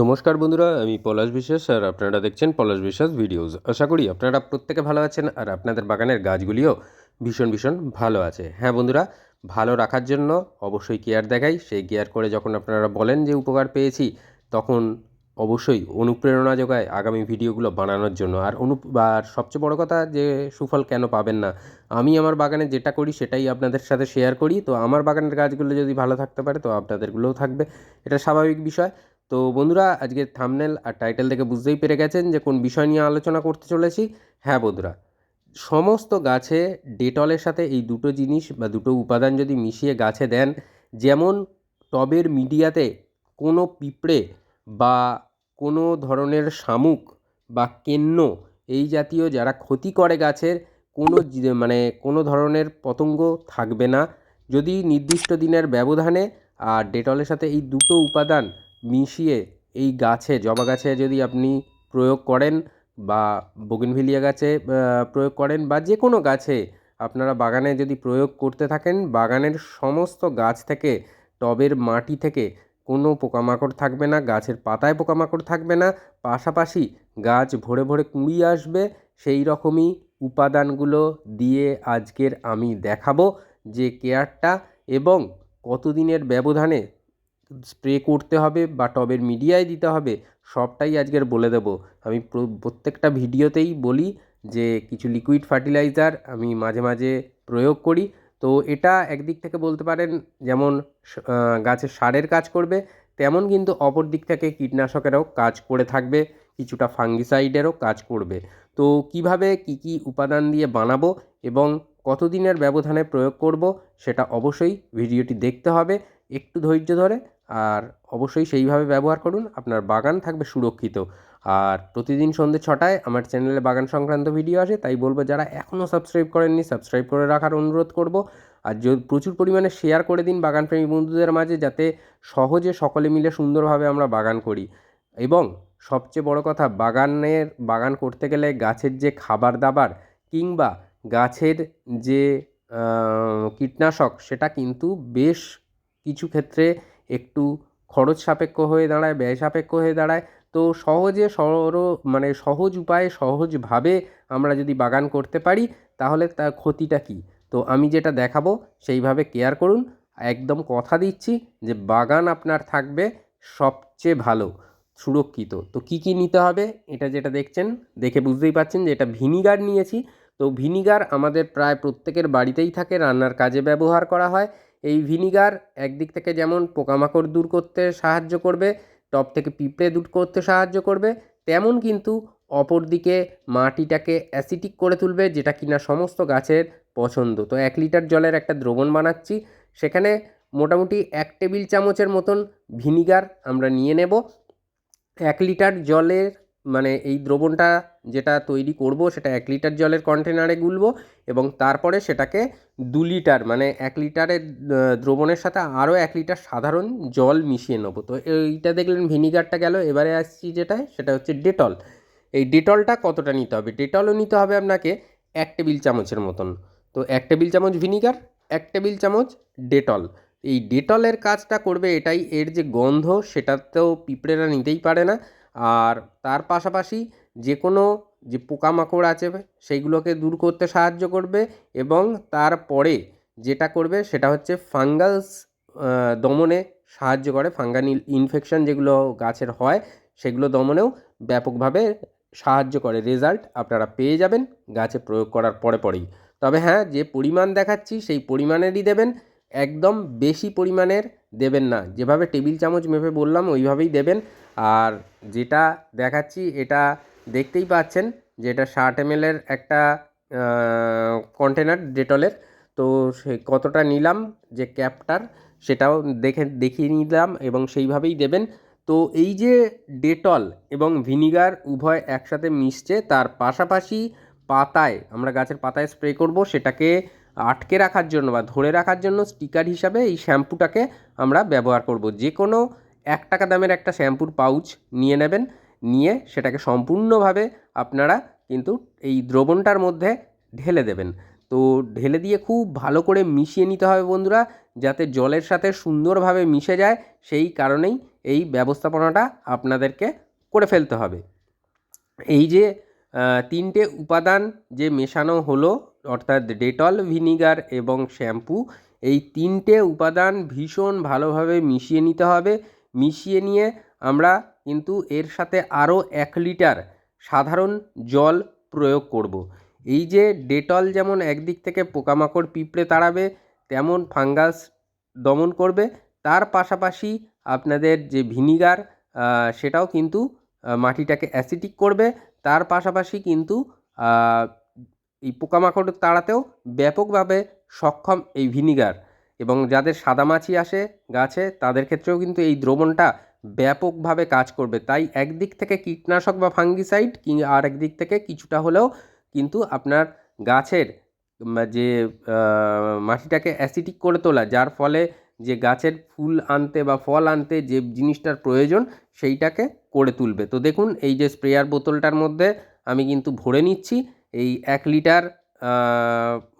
নমস্কার বন্ধুরা, আমি পলাশ বিশ্বাস আর আপনারা দেখছেন পলাশ বিশ্বাস ভিডিওস। আশা করি আপনারা প্রত্যেকে ভালো আছেন আর আপনাদের বাগানের গাছগুলিও ভীষণ ভীষণ ভালো আছে। হ্যাঁ বন্ধুরা, ভালো রাখার জন্য অবশ্যই কেয়ার দেখাই। সেই কেয়ার করে যখন আপনারা বলেন যে উপকার পেয়েছি, তখন অবশ্যই অনুপ্রেরণা যোগায় আগামী ভিডিওগুলো বানানোর জন্য। আর অনু আর সবচেয়ে বড় কথা যে সুফল কেন পাবেন না? আমি আমার বাগানে যেটা করি সেটাই আপনাদের সাথে শেয়ার করি। তো আমার বাগানের গাছগুলো যদি ভালো থাকতে পারে, তো আপনাদেরগুলোও থাকবে। এটা স্বাভাবিক বিষয়। তো বন্ধুরা, আজকে থামনেল আর টাইটেল থেকে বুঝতেই পেরে গেছেন যে কোন বিষয় নিয়ে আলোচনা করতে চলেছি। হ্যাঁ বন্ধুরা, সমস্ত গাছে ডেটলের সাথে এই দুটো জিনিস বা দুটো উপাদান যদি মিশিয়ে গাছে দেন, যেমন টবের মিডিয়াতে কোনো পিঁপড়ে বা কোনো ধরনের শামুক বা কেন্ন, এই জাতীয় যারা ক্ষতি করে গাছের, কোনো মানে কোনো ধরনের পতঙ্গ থাকবে না। যদি নির্দিষ্ট দিনের ব্যবধানে আর ডেটলের সাথে এই দুটো উপাদান মিশিয়ে এই গাছে, জবা গাছে যদি আপনি প্রয়োগ করেন বা বোগেনভিলিয়া গাছে প্রয়োগ করেন বা যে কোনো গাছে আপনারা বাগানে যদি প্রয়োগ করতে থাকেন, বাগানের সমস্ত গাছ থেকে, টবের মাটি থেকে কোনো পোকামাকড় থাকবে না, গাছের পাতায় পোকামাকড় থাকবে না, পাশাপাশি গাছ ভরে ভরে কুঁড়ি আসবে, সেই রকমই উপাদানগুলো দিয়ে আজকের আমি দেখাবো যে কেয়ারটা এবং কতদিনের ব্যবধানে স্প্রে করতে হবে বা টবের মিডিয়ায় দিতে হবে, সবটাই আজকের বলে দেবো। আমি প্রত্যেকটা ভিডিওতেই বলি যে কিছু লিকুইড ফার্টিলাইজার আমি মাঝে মাঝে প্রয়োগ করি। তো এটা একদিক থেকে বলতে পারেন যেমন গাছের সারের কাজ করবে, তেমন কিন্তু অপর দিক থেকে কীটনাশকেরও কাজ করে থাকবে, কিছুটা ফাঙ্গিসাইডেরও কাজ করবে। তো কীভাবে কি কি উপাদান দিয়ে বানাবো এবং কতদিনের ব্যবধানে প্রয়োগ করব সেটা অবশ্যই ভিডিওটি দেখতে হবে। একটু ধৈর্য ধরে আর অবশ্যই সেইভাবে ব্যবহার করুন। আপনার বাগান থাকবে সুরক্ষিত। আর প্রতিদিন সন্ধ্যে ছটায় আমার চ্যানেলে বাগান সংক্রান্ত ভিডিও আসে, তাই বলব যারা এখনও সাবস্ক্রাইব করেননি, সাবস্ক্রাইব করে রাখার অনুরোধ করব। আর প্রচুর পরিমাণে শেয়ার করে দিন বাগানপ্রেমী বন্ধুদের মাঝে, যাতে সহজে সকলে মিলে সুন্দরভাবে আমরা বাগান করি। এবং সবচেয়ে বড় কথা, বাগানের, বাগান করতে গেলে গাছের যে খাবার দাবার কিংবা গাছের যে কীটনাশক, সেটা কিন্তু বেশ কিছু ক্ষেত্রে একটু খরচ সাপেক্ষ হয়ে দাঁড়ায়, ব্যয় সাপেক্ষ হয়ে দাঁড়ায়। তো সহজে সর মানে সহজ উপায়ে সহজভাবে আমরা যদি বাগান করতে পারি, তাহলে তার ক্ষতিটা কী? তো আমি যেটা দেখাবো, সেইভাবে কেয়ার করুন। একদম কথা দিচ্ছি যে বাগান আপনার থাকবে সবচেয়ে ভালো, সুরক্ষিত। তো কি কি নিতে হবে? এটা যেটা দেখছেন, দেখে বুঝতেই পারছেন যে এটা ভিনিগার নিয়েছি। তো ভিনিগার আমাদের প্রায় প্রত্যেকের বাড়িতেই থাকে, রান্নার কাজে ব্যবহার করা হয়। এই ভিনিগার একদিক থেকে যেমন পোকামাকড় দূর করতে সাহায্য করবে, টপ থেকে পিঁপড়ে দূর করতে সাহায্য করবে, তেমন কিন্তু অপর দিকে মাটিটাকে অ্যাসিটিক করে তুলবে, যেটা কিনা সমস্ত গাছের পছন্দ। তো এক লিটার জলের একটা দ্রবণ বানাচ্ছি, সেখানে মোটামুটি এক টেবিল চামচের মতন ভিনিগার আমরা নিয়ে নেব। এক লিটার জলের মানে এই দ্রবণটা যেটা তৈরি করব সেটা এক লিটার জলের কন্টেনারে গুলবো এবং তারপরে সেটাকে দু লিটার মানে এক লিটারের দ্রবণের সাথে আরও এক লিটার সাধারণ জল মিশিয়ে নেব। তো এইটা দেখলেন ভিনিগারটা গেল, এবারে আসছি যেটা সেটা হচ্ছে ডেটল। এই ডেটলটা কতটা নিতে হবে? ডেটলও নিতে হবে আপনাকে এক টেবিল চামচের মতন। তো এক টেবিল চামচ ভিনিগার, এক টেবিল চামচ ডেটল। এই ডেটলের কাজটা করবে এটাই, এর যে গন্ধ সেটা তো পিঁপড়েরা নিতেই পারে না। আর তার পাশাপাশি যে কোনো যে পোকামাকড় আছে সেইগুলোকে দূর করতে সাহায্য করবে এবং তারপরে যেটা করবে সেটা হচ্ছে ফাঙ্গাস দমনে সাহায্য করে। ফাঙ্গানি ইনফেকশন যেগুলো গাছের হয় সেগুলো দমনেও ব্যাপকভাবে সাহায্য করে। রেজাল্ট আপনারা পেয়ে যাবেন, গাছে প্রয়োগ করার পরে পরেই। তবে হ্যাঁ যে পরিমাণ দেখাচ্ছি সেই পরিমাণেরই দেবেন, একদম বেশি পরিমাণের দেবেন না। যেভাবে টেবিল চামচ মেপে বললাম, ওইভাবেই দেবেন। আর যেটা দেখাচ্ছি, এটা দেখতেই পাচ্ছেন যে এটা ষাট এমএলের একটা কন্টেনার ডেটলের তো সে কতটা নিলাম, যে ক্যাপটার, সেটাও দেখে, দেখিয়ে নিলাম এবং সেইভাবেই দেবেন। তো এই যে ডেটল এবং ভিনিগার উভয় একসাথে মিশছে, তার পাশাপাশি পাতায়, আমরা গাছের পাতায় স্প্রে করব, সেটাকে আটকে রাখার জন্য বা ধরে রাখার জন্য স্টিকার হিসাবে এই শ্যাম্পুটাকে আমরা ব্যবহার করব। যে কোনো এক টাকা দামের একটা শ্যাম্পুর পাউচ নিয়ে নেবেন, নিয়ে সেটাকে সম্পূর্ণভাবে আপনারা কিন্তু এই দ্রবণটার মধ্যে ঢেলে দেবেন। তো ঢেলে দিয়ে খুব ভালো করে মিশিয়ে নিতে হবে বন্ধুরা, যাতে জলের সাথে সুন্দরভাবে মিশে যায়, সেই কারণেই এই ব্যবস্থাপনাটা আপনাদেরকে করে ফেলতে হবে। এই যে তিনটে উপাদান যে মেশানো হলো, অর্থাৎ ডেটল ভিনিগার এবং শ্যাম্পু, এই তিনটে উপাদান ভীষণ ভালোভাবে মিশিয়ে নিতে হবে। মিশিয়ে নিয়ে আমরা কিন্তু এর সাথে আরও এক লিটার সাধারণ জল প্রয়োগ করব। এই যে ডেটল যেমন একদিক থেকে পোকামাকড় পিঁপড়ে তাড়াবে, তেমন ফাঙ্গাস দমন করবে। তার পাশাপাশি আপনাদের যে ভিনিগার সেটাও কিন্তু মাটিটাকে অ্যাসিডিক করবে। তার পাশাপাশি কিন্তু এই পোকামাকড় তাড়াতেও ব্যাপকভাবে সক্ষম এই ভিনিগার। এবং যাদের সাদামাছি আসে গাছে, তাদের ক্ষেত্রেও কিন্তু এই দ্রবণটা ব্যাপকভাবে কাজ করবে। তাই একদিক থেকে কীটনাশক বা ফাঙ্গিসাইড কি আর একদিক থেকে কিছুটা হলেও কিন্তু আপনার গাছের যে মাটিটাকে অ্যাসিডিক করে তোলা, যার ফলে যে গাছের ফুল আনতে বা ফল আনতে যে জিনিসটার প্রয়োজন, সেইটাকে করে তুলবে। তো দেখুন, এই যে স্প্রেয়ার বোতলটার মধ্যে আমি কিন্তু ভরে নিচ্ছি। এই এক লিটার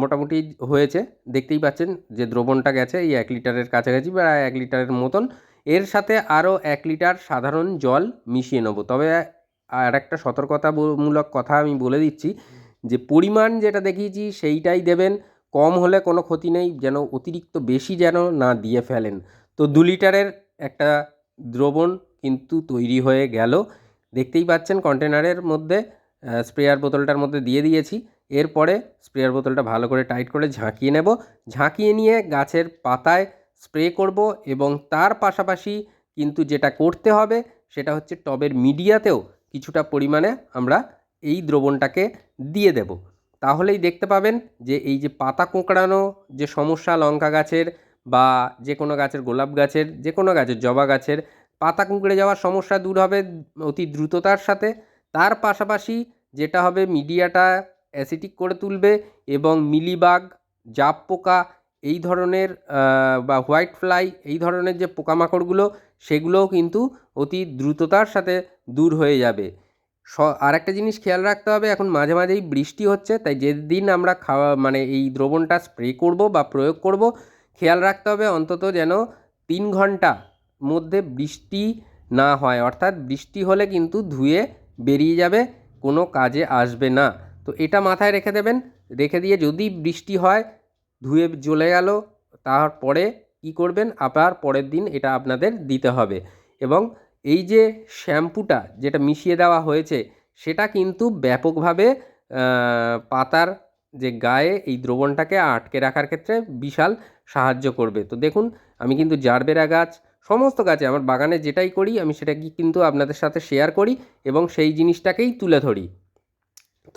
মোটামুটি হয়েছে। দেখতেই পাচ্ছেন যে দ্রবণটা গেছে এই এক লিটারের কাছাকাছি বা এক লিটারের মতন। এর সাথে আরও এক লিটার সাধারণ জল মিশিয়ে নেব। তবে আর একটা সতর্কতামূলক কথা আমি বলে দিচ্ছি যে পরিমাণ যেটা দেখিয়েছি সেইটাই দেবেন। কম হলে কোনো ক্ষতি নেই, যেন অতিরিক্ত বেশি যেন না দিয়ে ফেলেন। তো দু লিটারের একটা দ্রবণ কিন্তু তৈরি হয়ে গেল। দেখতেই পাচ্ছেন কন্টেনারের মধ্যে স্প্রেয়ার বোতলটার মধ্যে দিয়ে দিয়েছি। এরপরে স্প্রেয়ার বোতলটা ভালো করে টাইট করে ঝাঁকিয়ে নেব। ঝাঁকিয়ে নিয়ে গাছের পাতায় স্প্রে করব এবং তার পাশাপাশি কিন্তু যেটা করতে হবে সেটা হচ্ছে টবের মিডিয়াতেও কিছুটা পরিমাণে আমরা এই দ্রবণটাকে দিয়ে দেব। তাহলেই দেখতে পাবেন যে এই যে পাতা কোঁকড়ানো, যে সমস্যা লঙ্কা গাছের বা যে কোনো গাছের, গোলাপ গাছের, যে কোনো গাছের, জবা গাছের পাতা কুঁকড়ে যাওয়ার সমস্যা দূর হবে অতি দ্রুততার সাথে। তার পাশাপাশি যেটা হবে মিডিয়াটা অ্যাসিটিক করে তুলবে এবং মিলিবাগ জাপ পোকা এই ধরনের বা হোয়াইট ফ্লাই এই ধরনের যে পোকামাকড়গুলো, সেগুলোও কিন্তু অতি দ্রুততার সাথে দূর হয়ে যাবে। স আর একটা জিনিস খেয়াল রাখতে হবে, এখন মাঝে মাঝেই বৃষ্টি হচ্ছে, তাই যেদিন আমরা খাওয়া মানে এই দ্রবণটা স্প্রে করব বা প্রয়োগ করব, খেয়াল রাখতে হবে অন্তত যেন তিন ঘণ্টা মধ্যে বৃষ্টি না হয়। অর্থাৎ বৃষ্টি হলে কিন্তু ধুয়ে বেরিয়ে যাবে, কোনো কাজে আসবে না। তো এটা মাথায় রেখে দেবেন। রেখে দিয়ে যদি বৃষ্টি হয়, ধুয়ে জ্বলে গেল, তারপরে কী করবেন? আবার পরের দিন এটা আপনাদের দিতে হবে। এবং এই যে শ্যাম্পুটা যেটা মিশিয়ে দেওয়া হয়েছে, সেটা কিন্তু ব্যাপকভাবে পাতার যে গায়ে এই দ্রবণটাকে আটকে রাখার ক্ষেত্রে বিশাল সাহায্য করবে। তো দেখুন, আমি কিন্তু জারবেরা গাছ, সমস্ত গাছে, আমার বাগানে যেটাই করি, আমি সেটা কিন্তু আপনাদের সাথে শেয়ার করি এবং সেই জিনিসটাকেই তুলে ধরি।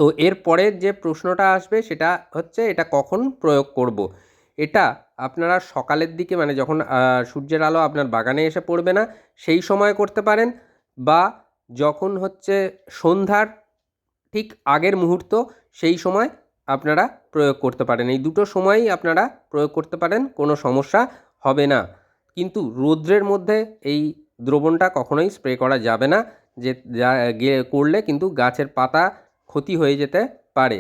তো এর পরের যে প্রশ্নটা আসবে সেটা হচ্ছে এটা কখন প্রয়োগ করব। এটা আপনারা সকালের দিকে মানে যখন সূর্যের আলো আপনার বাগানে এসে পড়বে না, সেই সময় করতে পারেন বা যখন হচ্ছে সন্ধ্যার ঠিক আগের মুহূর্ত সেই সময় আপনারা প্রয়োগ করতে পারেন এই দুটো সময়ই আপনারা প্রয়োগ করতে পারেন, কোনো সমস্যা হবে না কিন্তু রৌদ্রের মধ্যে এই দ্রবণটা কখনোই স্প্রে করা যাবে না, যে করলে কিন্তু গাছের পাতা ক্ষতি হয়ে যেতে পারে।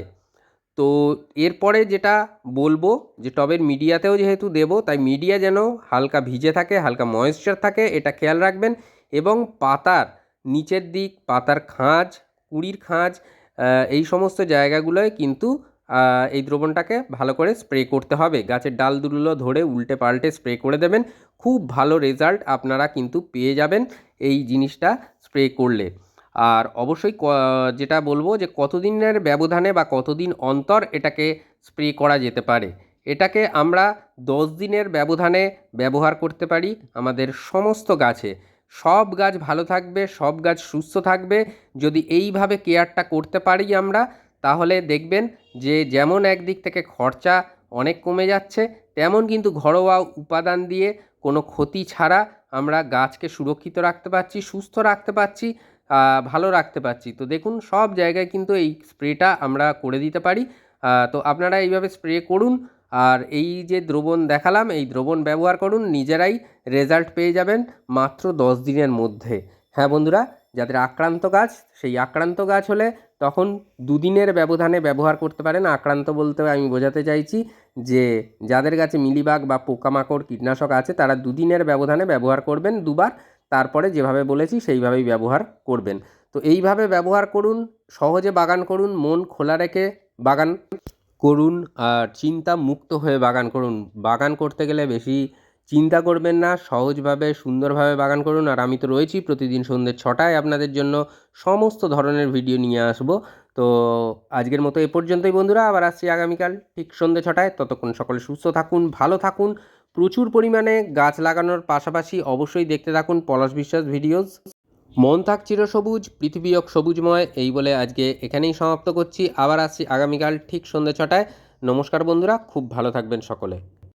তো এরপরে যেটা বলব যে টবের মিডিয়াতেও যেহেতু দেবো, তাই মিডিয়া যেন হালকা ভিজে থাকে, হালকা ময়েশ্চার থাকে, এটা খেয়াল রাখবেন। এবং পাতার নিচের দিক, পাতার খাঁজ, কুড়ির খাঁজ এই সমস্ত জায়গাগুলোয় কিন্তু এই দ্রবণটাকে ভালো করে স্প্রে করতে হবে। গাছের ডালগুলো ধরে উল্টে পাল্টে স্প্রে করে দেবেন। খুব ভালো রেজাল্ট আপনারা কিন্তু পেয়ে যাবেন এই জিনিসটা স্প্রে করলে। আর অবশ্যই যেটা বলব যে কতদিনের ব্যবধানে বা কতদিন অন্তর এটাকে স্প্রে করা যেতে পারে, এটাকে আমরা দশ দিনের ব্যবধানে ব্যবহার করতে পারি আমাদের সমস্ত গাছে। সব গাছ ভালো থাকবে, সব গাছ সুস্থ থাকবে। যদি এইভাবে কেয়ারটা করতে পারি আমরা, তাহলে দেখবেন যে যেমন একদিক থেকে খরচা অনেক কমে যাচ্ছে, তেমন কিন্তু ঘরোয়া উপাদান দিয়ে কোনো ক্ষতি ছাড়া আমরা গাছকে সুরক্ষিত রাখতে পারছি, সুস্থ রাখতে পারছি। ভালো রাখতে পারছি। তো দেখুন, সব জায়গায় কিন্তু এই স্প্রেটা আমরা করে দিতে পারি। তো আপনারা এইভাবে স্প্রে করুন। আর এই যে দ্রবণ দেখালাম, এই দ্রবণ ব্যবহার করুন। নিজেরাই রেজাল্ট পেয়ে যাবেন মাত্র দশ দিনের মধ্যে। হ্যাঁ বন্ধুরা, যাদের আক্রান্ত গাছ, সেই আক্রান্ত গাছ হলে তখন দুদিনের ব্যবধানে ব্যবহার করতে পারেন। আক্রান্ত বলতে আমি বোঝাতে চাইছি যে, যাদের কাছে মিলিবাগ বা পোকামাকড় কীটনাশক আছে, তারা দুদিনের ব্যবধানে ব্যবহার করবেন দুবার। তারপরে যেভাবে বলেছি সেইভাবেই ব্যবহার করবেন। তো এইভাবে ব্যবহার করুন, সহজে বাগান করুন, মন খোলা রেখে বাগান করুন, আর চিন্তা মুক্ত হয়ে বাগান করুন। বাগান করতে গেলে বেশি চিন্তা করবেন না, সহজভাবে, সুন্দরভাবে বাগান করুন। আর আমি তো রয়েছি প্রতিদিন সন্ধ্যে ছটায় আপনাদের জন্য সমস্ত ধরনের ভিডিও নিয়ে আসব। তো আজকের মতো এ পর্যন্তই বন্ধুরা, আবার আসছি আগামীকাল ঠিক সন্ধ্যে ছটায়। ততক্ষণ সকলে সুস্থ থাকুন, ভালো থাকুন। প্রচুর পরিমাণে গাছ লাগানোর পাশাপাশি অবশ্যই দেখতে থাকুন পলাশ বিশ্বাস ভিডিওস। মন থাক চিরসবুজ পৃথিবী হোক সবুজময়, এই বলে আজকে এখানেই সমাপ্ত করছি। আবার আসছি আগামীকাল ঠিক সন্ধ্যে ছটায়। নমস্কার বন্ধুরা, খুব ভালো থাকবেন সকলে।